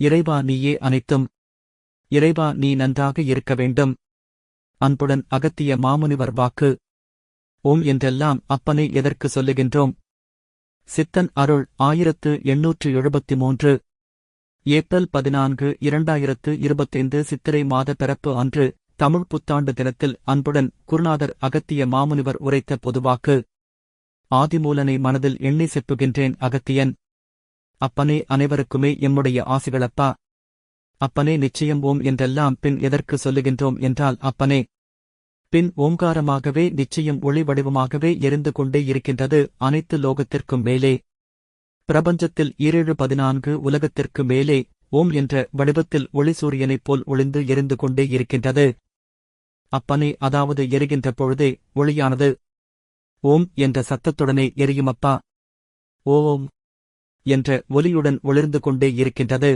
இறைவா நீயே அனைத்தும். இறைவா நீ நன்றாக இருக்க வேண்டும். அன்புடன் அகத்திய மாமுனிவர் வாக்கு. ஓம் என்றெல்லாம் அப்பனை எதற்கு சொல்லுகின்றோம்? சித்தன் அருள் ஆயிரத்து எண்ணூற்று எழுபத்தி மூன்று ஏப்ரல் பதினான்கு இரண்டாயிரத்து இருபத்தைந்து சித்திரை மாத பிறப்பு அன்று தமிழ் புத்தாண்டு தினத்தில் அன்புடன் குருநாதர் அகத்திய மாமுனிவர் உரைத்த பொதுவாக்கு. ஆதிமூலனை மனதில் எண்ணி செப்புகின்றேன் அகத்தியன். அப்பனே அனைவருக்குமே எம்முடைய ஆசிகளப்பா. அப்பனே நிச்சயம் ஓம் என்றெல்லாம் பின் எதற்கு சொல்லுகின்றோம் என்றால் அப்பனே பின் ஓங்காரமாகவே நிச்சயம் ஒளி வடிவமாகவே எரிந்து கொண்டே இருக்கின்றது அனைத்து லோகத்திற்கும் மேலே. பிரபஞ்சத்தில் ஈரேழு பதினான்கு உலகத்திற்கு மேலே ஓம் என்ற வடிவத்தில் ஒளி சூரியனைப் போல் ஒளிந்து எரிந்து கொண்டே இருக்கின்றது. அப்பனே அதாவது எரிகின்ற பொழுதே ஒளியானது. ஓம் என்ற சத்தத்துடனே எரியுமப்பா ஓம். என்ற ஒலியுடன் ஒளிர்ந்து கொண்டே இருக்கின்றது.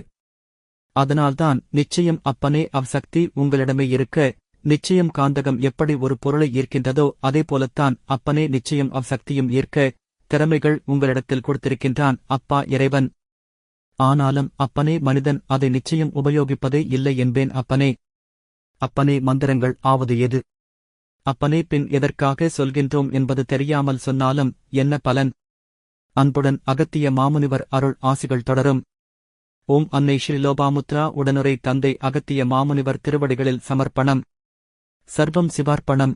அதனால்தான் நிச்சயம் அப்பனே அவ்சக்தி உங்களிடமே இருக்க நிச்சயம் காந்தகம் எப்படி ஒரு பொருளை ஈர்க்கின்றதோ அதே போலத்தான் அப்பனே நிச்சயம் அவ்சக்தியும் ஈர்க்க திறமைகள் உங்களிடத்தில் கொடுத்திருக்கின்றான் அப்பா இறைவன். ஆனாலும் அப்பனே மனிதன் அதை நிச்சயம் உபயோகிப்பதே இல்லை என்பேன் அப்பனே. அப்பனே மந்திரங்கள் ஆவது எது? அப்பனே பின் எதற்காக சொல்கின்றோம் என்பது தெரியாமல் சொன்னாலும் என்ன பலன்? அன்புடன் அகத்திய மாமுனிவர் அருள் ஆசிகள் தொடரும். ஓம் அன்னை ஸ்ரீலோபாமுத்ரா உடனுரை தந்தை அகத்திய மாமுனிவர் திருவடிகளில் சமர்ப்பணம். சர்வம் சிவார்ப்பணம்.